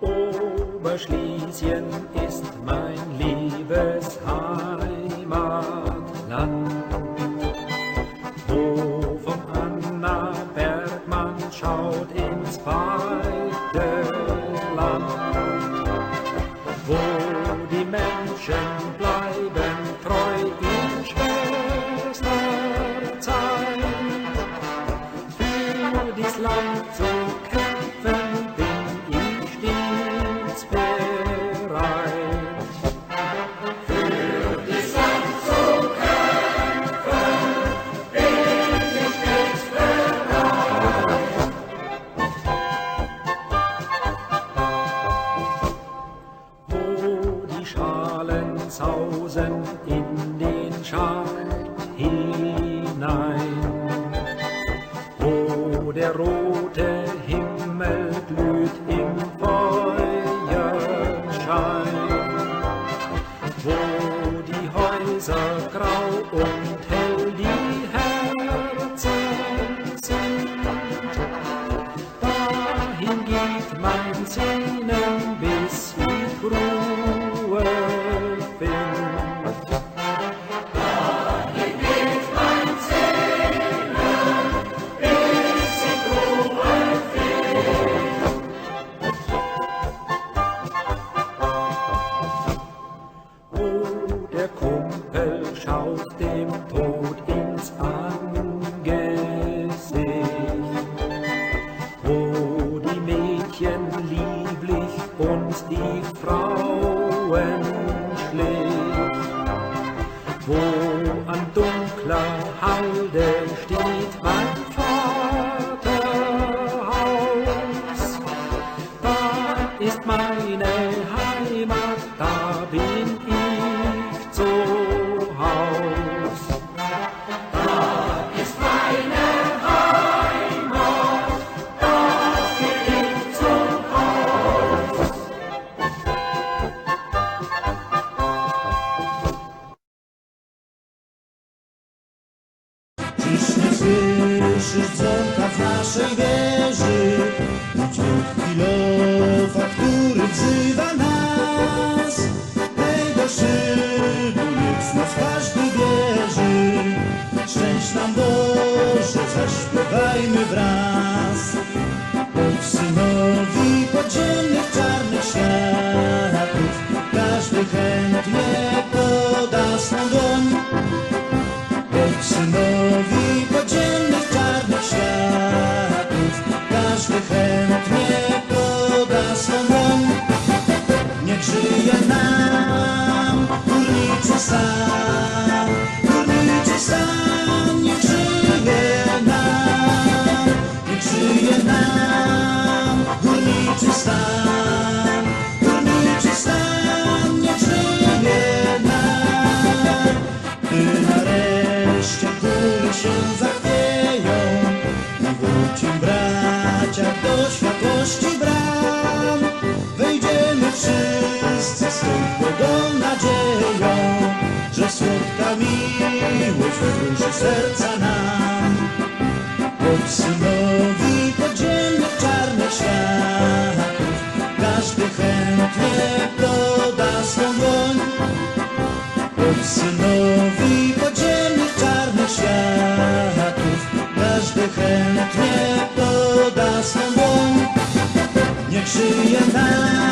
Oberschlesien ist mein liebes Heimatland, wo vom Anna Bergmann schaut ins weite Land, wo Der rote Himmel glüht im Feuerschein, wo die Häuser grau und hell ciszy w naszej wieży i dźwięk który wzywa nas. Ej do szybu, niech nas każdy wierzy, szczęść nam Boże, zaśpiewajmy wraz. miłość wzruszy serca nam. Bądź synowi podziemnych czarnych światów, każdy chętnie poda swą dłoń. Bądź synowi podziemnych czarnych światów, każdy chętnie poda swą dłoń. Niech żyje nam.